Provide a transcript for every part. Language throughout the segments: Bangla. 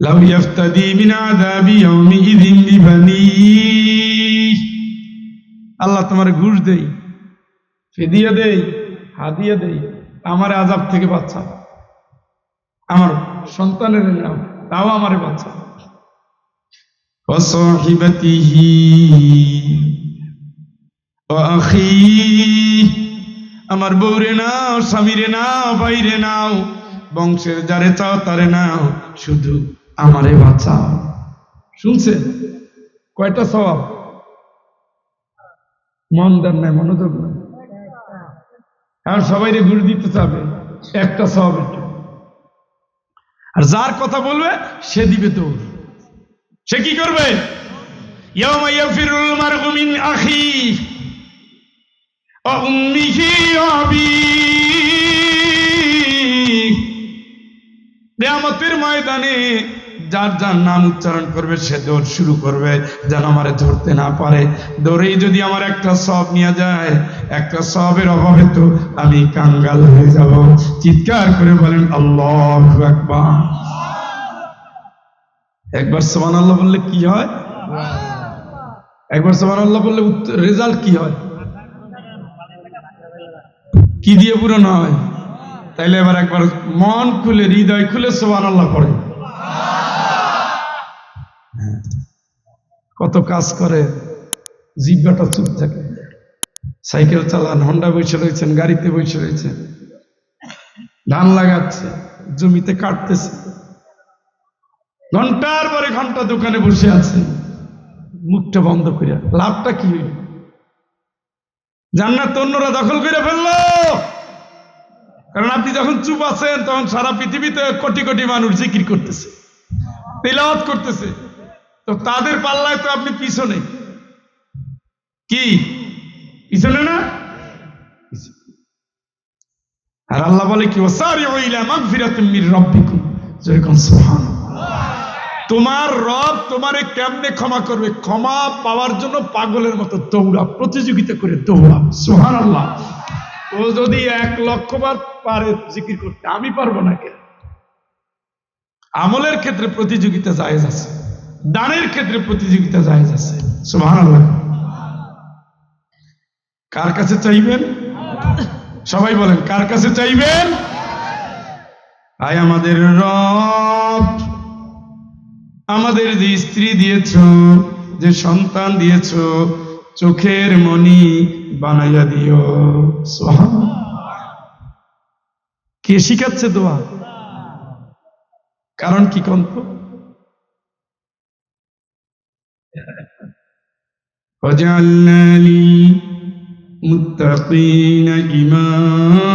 লাউ ইয়াফতাদি মিন আযাবি ইয়াউমিইযিন বিবানি আল্লাহ তোমার ঘুষ দেই ফিদিয়া দেই হাদিয়া দেই আমার আজাব থেকে বাচ্চা আমার সন্তানের নাম তাও আমারে বাচ্চা وصاحبته وأخيه আমার বউরে নাও স্বামীরে নাও ভাইরে নাও বংশের যারে চাও তারে নাও শুধু আমারে বাঁচাও। শুনছেন? কয়টা স্বভাব? মন দেন নাই, মনোযোগ নাই আর সবাই ঘুরে দিতে চাবে, একটা স্বভাব আর যার কথা বলবে, সে দিবে দৌড়। সে কি করবে? ময়দানে যার যার নাম উচ্চারণ করবে, সে দৌড় শুরু করবে, যেন আমারে ধরতে না পারে। দৌড়েই যদি আমার একটা সব নিয়ে যায়, একটা সবের অভাবে তো আমি কাঙ্গাল হয়ে যাব। চিৎকার করে বলেন, আল্লাহ আকবার। একবার সোমান আল্লাহ বললে কি হয়? একবার সোমান আল্লাহ বললে রেজাল্ট কি হয়? কি দিয়ে পূরণ হয়? তাইলে এবার একবার মন খুলে, হৃদয় খুলে সোমান আল্লাহ পড়ে। কত কাজ করে, জিব্বাটা চুপ থাকে। সাইকেল চালান, হন্ডা বসে রয়েছেন, গাড়িতে বসে রয়েছেন। ধান লাগাচ্ছে, জমিতে কাটতেছে। ঘণ্টার পরে ঘণ্টা দোকানে বসে আছে মুখটা বন্ধ করে লাভটা কি হইল? জান্নাত অন্যরা দখল করে ফেলল। কারণ আপনি যখন চুপ আছেন, তখন সারা পৃথিবীতে কোটি কোটি মানুষ জিকির করতেছে, তেলাওয়াত করতেছে। তো তাদের পাল্লায় তো আপনি পিছনে। কি? পিছনে না? আর আল্লাহ বলে কি তোমার রব তোমারে কেমনে ক্ষমা করবে? ক্ষমা পাওয়ার জন্য পাগলের মতো দৌড়া, প্রতিযোগিতা করে দৌড়া। সোহান আল্লাহ ও যদি এক লক্ষ বার পারে জিকির করতে, আমি পারব না কে আমলের ক্ষেত্রে প্রতিযোগিতা জায়েজ আছে। দানের ক্ষেত্রে প্রতিযোগিতা জায়েজ আছে। আল্লাহ কার কাছে চাইবেন? সবাই বলেন, কার কাছে চাইবেন? আয় আমাদের রব, আমাদের যে স্ত্রী দিয়েছ, যে সন্তান দিয়েছ, চোখের মনি বানাইয়া দিও। কে শিখাচ্ছে দোয়া? কারণ কি কন্ত وجعلنا للمتقين إماما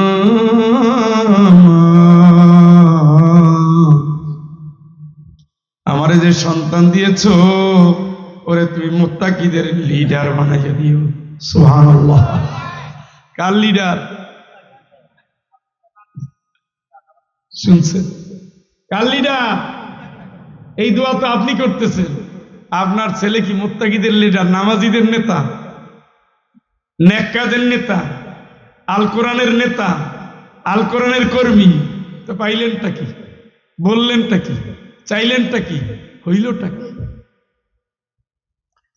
আমারে যে সন্তান দিয়েছ ওরে তুমি মোত্তাকিদের লিডার বানাইয়া দিও সুহান কার লিডার শুনছেন কার লিডার এই দোয়া তো আপনি করতেছেন আপনার ছেলে কি মোত্তাকিদের লিডার নামাজিদের নেতা, নেককাদের নেতা, আল কোরআনের নেতা, আল কোরআনের কর্মী? তো পাইলেনটা কি? বললেনটা কি? চাইলেনটা কি? হইলটা কি?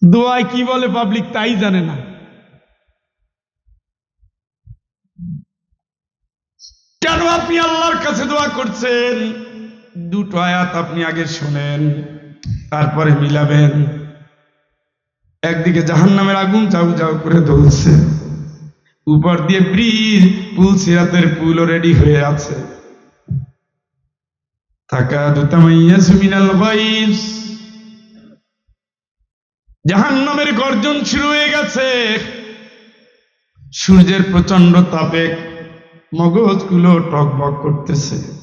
দোয়ায় কি বলে পাবলিক তাই জানে না। কেন আপনি আল্লাহর কাছে দোয়া করছেন? দুটো আয়াত আপনি আগে শোনেন। তারপরে মিলাবেন। একদিকে জাহান নামের আগুন যাও যাও করে ধরছে উপর দিয়ে ব্রিজ পুল সিরাতের পুলও রেডি হয়ে আছে। তাকাদু তামাইয়াজু মিনাল গাইস জাহান্নামের গর্জন শুরু হয়ে গেছে। সূর্যের প্রচণ্ড তাপে মগজগুলো টকবক করতেছে।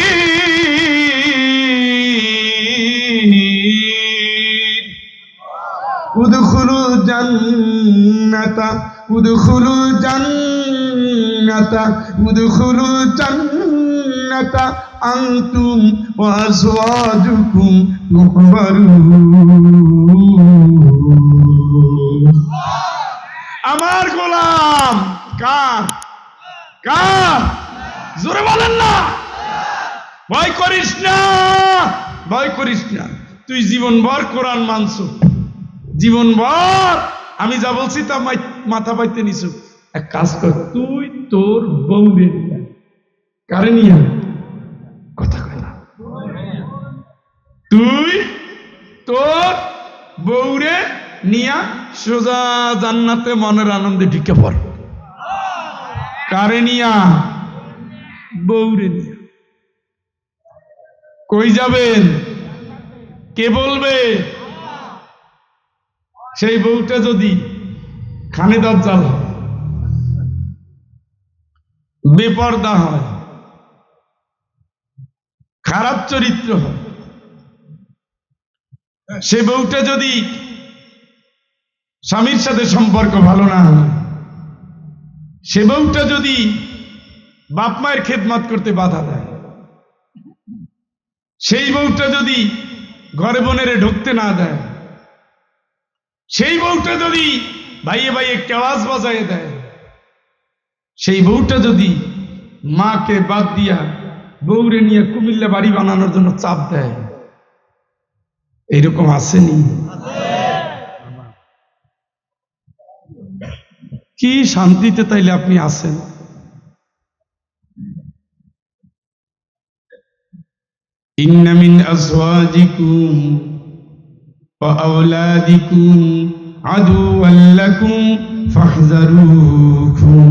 জান্নাতা আমার গোলাম কার? কার? জোরে বলেন না। ভয় করিস না। ভয় করিস না। তুই জীবনভর কোরআন মানছ। জীবনভর আমি যা বলছি তা মাথা পাইতে নিছু। এক কাজ কর, তুই তোর বউ কারে নিয়ে কথা কয় না। তুই তোর বউরে নিয়া সোজা জান্নাতে মনের আনন্দে ঢুকে পড়। কারে নিয়া? বউরে নিয়া। কই যাবেন? কে বলবে? সেই বউটা যদি খানে দজ্জাল হয়, বেপর্দা হয়, খারাপ চরিত্র হয়, সে বউটা যদি স্বামীর সাথে সম্পর্ক ভালো না হয়, সে বউটা যদি বাপ মায়ের খেদমত করতে বাধা দেয়, সেই বউটা যদি ঘরে বোনেরে ঢুকতে না দেয় সেই বউটা যদি ভাইয়ে ভাইয়ে আওয়াজ বাজায় দেয়, সেই বউটা যদি মাকে বাদ দিয়া বউরে নিয়ে কুমিল্লা বাড়ি বানানোর জন্য চাপ দেয় এইরকম আসেনি? কি শান্তিতে তাইলে আপনি আসেন ইন্নামিন আজওয়াজিকুম وأولادكم عدوا لكم فاحذروكم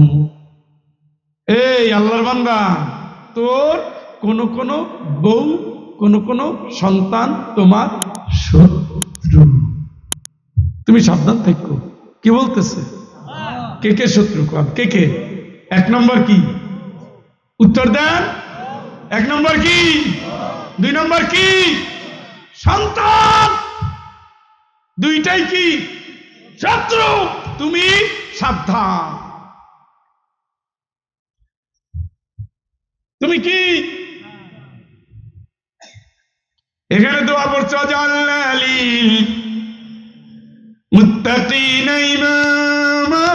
এই আল্লাহর বান্দা তোর কোন কোন বউ কোন কোন সন্তান তোমার শত্রু তুমি সাবধান থেকো কি বলতেছে কে কে শত্রু কন কে কে এক নম্বর কি উত্তর দেন এক নম্বর কি দুই নম্বর কি সন্তান দুইটাই কি? শত্রু। তুমি সাবধান। তুমি কি? এখানে দোয়া পড়ছ জাল্লালিল মুত্তাকিনা ইমামা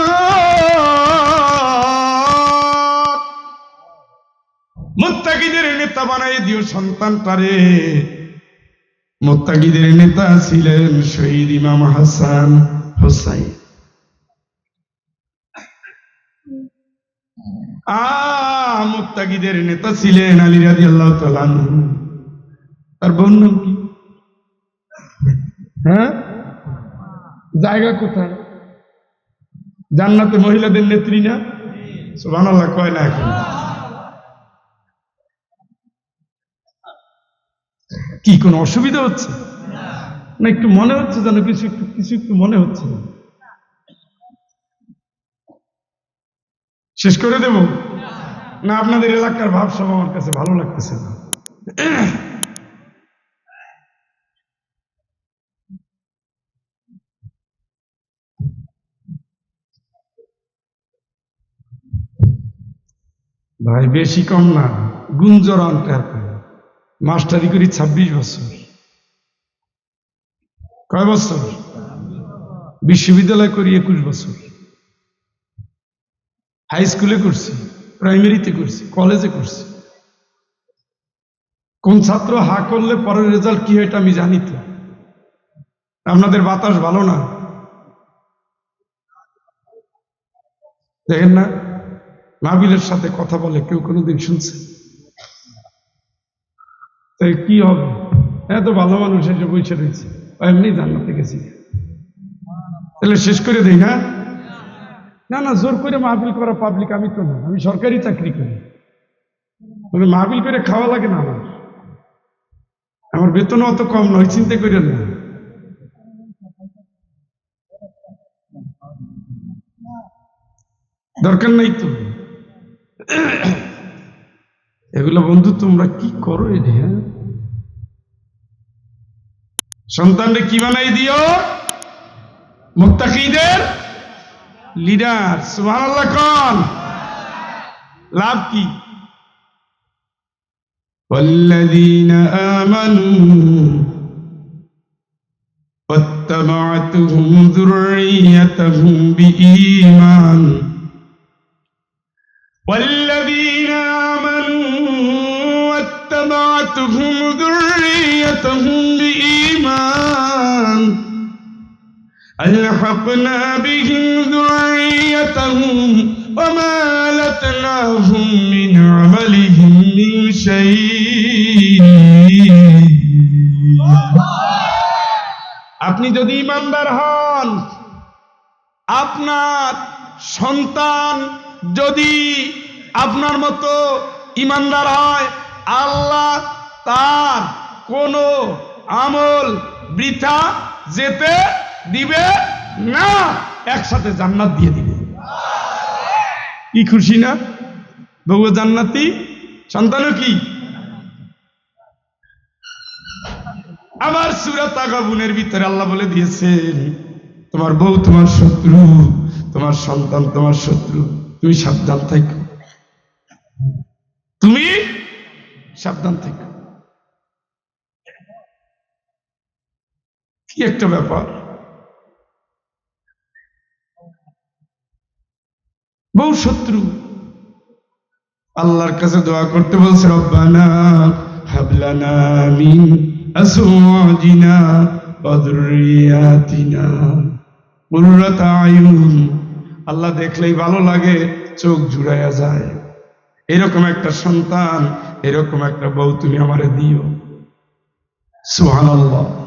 মুত্তাকিদের নেতা বানাই দিও সন্তানটারে। মুত্তাকিদের নেতা ছিলেন শহীদ ইমাম হাসান হোসাইন। আ নেতা ছিলেন আলী রাজি আল্লাহ তার বোন নাম কি? হ্যাঁ? জায়গা কোথায়? জান্নাতে মহিলাদের নেত্রী না? সুবহানাল্লাহ, কয় না এখন? কি, কোনো অসুবিধা হচ্ছে? না, একটু মনে হচ্ছে যেন কিছু একটু কিছু একটু মনে হচ্ছে শেষ করে দেব? না, আপনাদের এলাকার ভাব সব আমার কাছে ভালো লাগতেছে না। ভাই, বেশি কম না। গুঞ্জর অঙ্কার মাস্টারি করি ছাব্বিশ বছর। কয় বছর? বিশ্ববিদ্যালয় করি একুশ বছর। হাই স্কুলে করছি, প্রাইমারিতে করছি, কলেজে করছি। কোন ছাত্র হা করলে পরের রেজাল্ট কি হয় এটা আমি জানি তো। আপনাদের বাতাস ভালো না? দেখেন না, নাবিলের সাথে কথা বলে কেউ কোনোদিন শুনছে? তাই কি হবে? এত ভালো মানুষ এসে বসে রয়েছে। এমনি জান্নাতে গেছি। তাহলে শেষ করে দেই না না না, জোর করে মাহফিল করা পাবলিক আমি তো না। আমি সরকারি চাকরি করি। মানে মাহফিল করে খাওয়া লাগে না আমার। আমার বেতন অত কম নয়, চিন্তা করেন না। দরকার নাই তো। এগুলো বন্ধু, তোমরা কি করো এটি হ্যাঁ? সন্তানরে কি বানাই দিও মুক্তাকিদের লিডার সুবহানাল্লাহ কোন লাভ কি والذين آمنوا واتبعتهم ذريتهم بإيمان والذين آمنوا واتبعتهم ذريتهم بإيمان ألحقنا بهم ذريتهم وما لتناهم من عملهم من شيء আপনি যদি ইমানদার হন আপনার সন্তান যদি আপনার মতো ইমানদার হয় আল্লাহ তার কোনো আমল বৃথা, যেতে দিবে না, একসাথে জান্নাত দিয়ে দিবে। কি খুশি না? বউ জান্নাতি, সন্তানও কি? আবার সুরাত আগাবুনের ভিতরে আল্লাহ বলে দিয়েছেন, তোমার বউ তোমার শত্রু, তোমার সন্তান তোমার শত্রু, তুমি সাবধান থাকো। তুমি সাবধান থাকো। কি একটা ব্যাপার? বউ শত্রু। আল্লাহর কাছে দোয়া করতে বলছে, রব্বানা হাবলানা মিন আজওয়াজিনা ওয়া যুররিয়াতিনা। কুররাতা আয়ুন। আল্লাহ দেখলেই ভালো লাগে, চোখ জুড়াইয়া যায়। এরকম একটা সন্তান, এরকম একটা বউ তুমি আমারে দিও। সুবহানাল্লাহ।